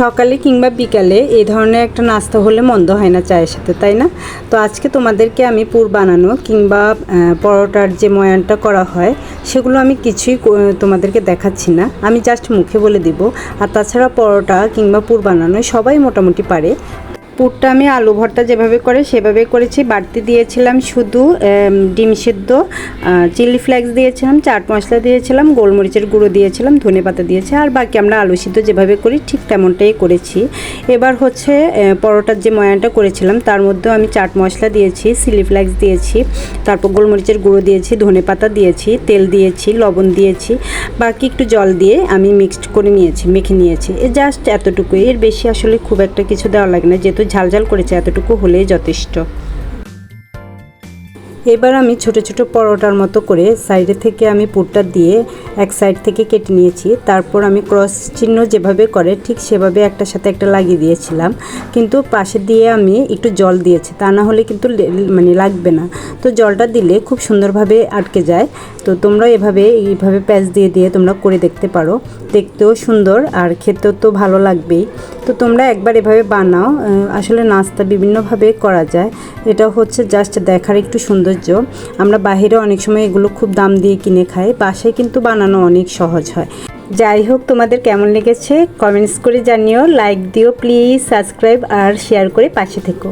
সকালে কিংবা বিকালে এই ধরনের একটা নাস্তা হলে মন্দ হয় না চায়ের সাথে, তাই না? তো আজকে তোমাদেরকে আমি পুর বানানো কিংবা পরোটার যে ময়ানটা করা হয়, সেগুলো আমি কিছুই তোমাদেরকে দেখাচ্ছি না। আমি জাস্ট মুখে বলে দিব। আর তাছাড়া পরোটা কিংবা পুর বানানো সবাই মোটামুটি পারে। পুরটা আমি আলু ভর্তা যেভাবে করে সেভাবে করেছি। বাড়তি দিয়েছিলাম শুধু ডিম সেদ্ধ চিলি ফ্লেক্স দিয়েছিলাম, চাট মশলা দিয়েছিলাম, গোলমরিচের গুঁড়ো দিয়েছিলাম, ধনে পাতা দিয়েছি, আর বাকি আমরা আলু সিদ্ধ যেভাবে করি ঠিক তেমনটাই করেছি। এবার হচ্ছে পরোটার যে ময়ানটা করেছিলাম, তার মধ্যেও আমি চাট মশলা দিয়েছি, চিলি ফ্লেক্স দিয়েছি, তারপর গোলমরিচের গুঁড়ো দিয়েছি, ধনে পাতা দিয়েছি, তেল দিয়েছি, লবণ দিয়েছি, বাকি একটু জল দিয়ে আমি মিক্সড করে নিয়েছি, মেখে নিয়েছি। জাস্ট এতটুকুই। এর বেশি আসলে খুব একটা কিছু দেওয়া লাগে না, যেহেতু ঝালঝাল করেছে, এতটুকু হলেই যথেষ্ট। এবার আমি ছোট ছোট পরোটার মতো করে সাইডে থেকে আমি পুরটা দিয়ে এক সাইড থেকে কেটে নিয়েছি। তারপর আমি ক্রস চিহ্ন যেভাবে করে ঠিক সেভাবে একটার সাথে একটা লাগিয়ে দিয়েছিলাম। কিন্তু পাশে দিয়ে আমি একটু জল দিয়েছি, তা না হলে কিন্তু মানে লাগবে না। তো জলটা দিলে খুব সুন্দরভাবে আটকে যায়। তো তোমরা এভাবে, এইভাবে প্যাচ দিয়ে দিয়ে তোমরা করে দেখতে পারো। দেখতেও সুন্দর আর খেতেও তো ভালো লাগবেই। তো তোমরা একবার এভাবে বানাও। আসলে নাস্তা বিভিন্নভাবে করা যায়। এটা হচ্ছে জাস্ট দেখার একটু সৌন্দর্য। আমরা বাহিরে অনেক সময় এগুলো খুব দাম দিয়ে কিনে খাই। বাসায় কিন্তু বানানো অনেক সহজ হয়। যাই হোক, তোমাদের কেমন লেগেছে? কমেন্টস করে জানিও। লাইক দিও প্লিজ সাবস্ক্রাইব আর শেয়ার করে পাশে থেকো।